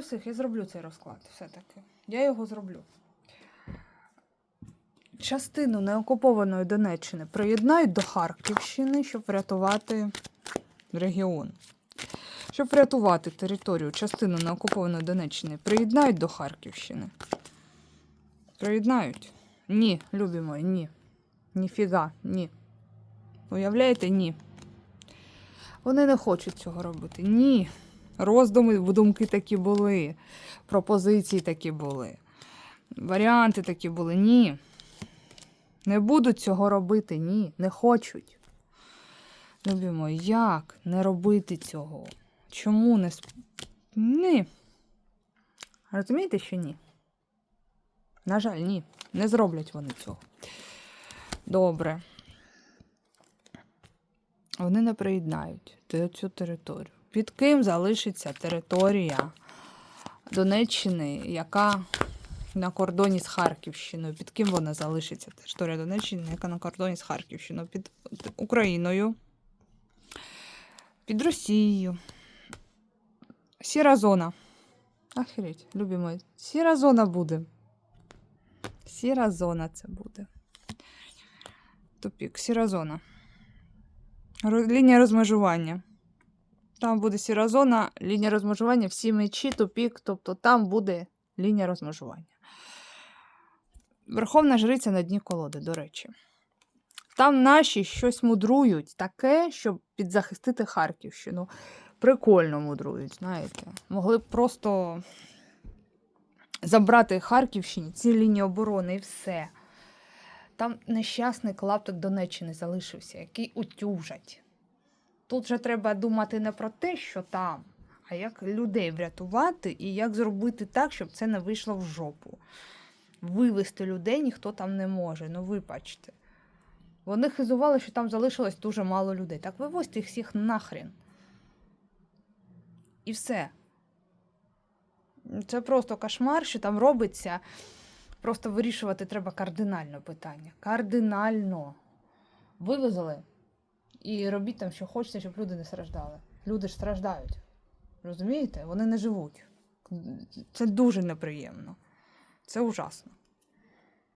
Всіх, я зроблю цей розклад, все-таки. Я його зроблю. Частину неокупованої Донеччини приєднають до Харківщини, щоб врятувати регіон. Щоб врятувати територію, частину неокупованої Донеччини приєднають до Харківщини. Приєднають? Ні, любі мої, ні. Ніфіга, ні. Уявляєте, ні. Вони не хочуть цього робити. Ні. Роздуми, думки такі були, пропозиції такі були, варіанти такі були. Ні. Не будуть цього робити, ні, не хочуть. Любі мої, як не робити цього? Чому не. Ні. Розумієте, що ні? На жаль, ні. Не зроблять вони цього. Добре. Вони не приєднають цю територію. Під ким залишиться територія Донеччини, яка на кордоні з Харківщиною? Під ким вона залишиться? Територія Донеччини, яка на кордоні з Харківщиною, під Україною, під Росією. Сіра зона. Охереть, любі мої. Сіра зона буде. Сіра зона це буде. Тупік, сіра зона. Лінія розмежування. Там буде сіра зона, лінія розмежування, всі мечі, тупік, тобто там буде лінія розмежування. Верховна жриця на дні колоди, до речі. Там наші щось мудрують таке, щоб підзахистити Харківщину. Прикольно мудрують, знаєте. Могли б просто забрати Харківщині ці лінії оборони і все. Там нещасний клаптик Донеччини залишився, який утюжать. Тут же треба думати не про те, що там, а як людей врятувати і як зробити так, щоб це не вийшло в жопу. Вивести людей ніхто там не може. Ну, вибачте. Вони хизували, що там залишилось дуже мало людей. Так вивозьте їх всіх нахрен. І все. Це просто кошмар, що там робиться. Просто вирішувати треба кардинально питання. Кардинально. Вивезли і робіть там, що хочете, щоб люди не страждали. Люди ж страждають. Розумієте? Вони не живуть. Це дуже неприємно. Це ужасно.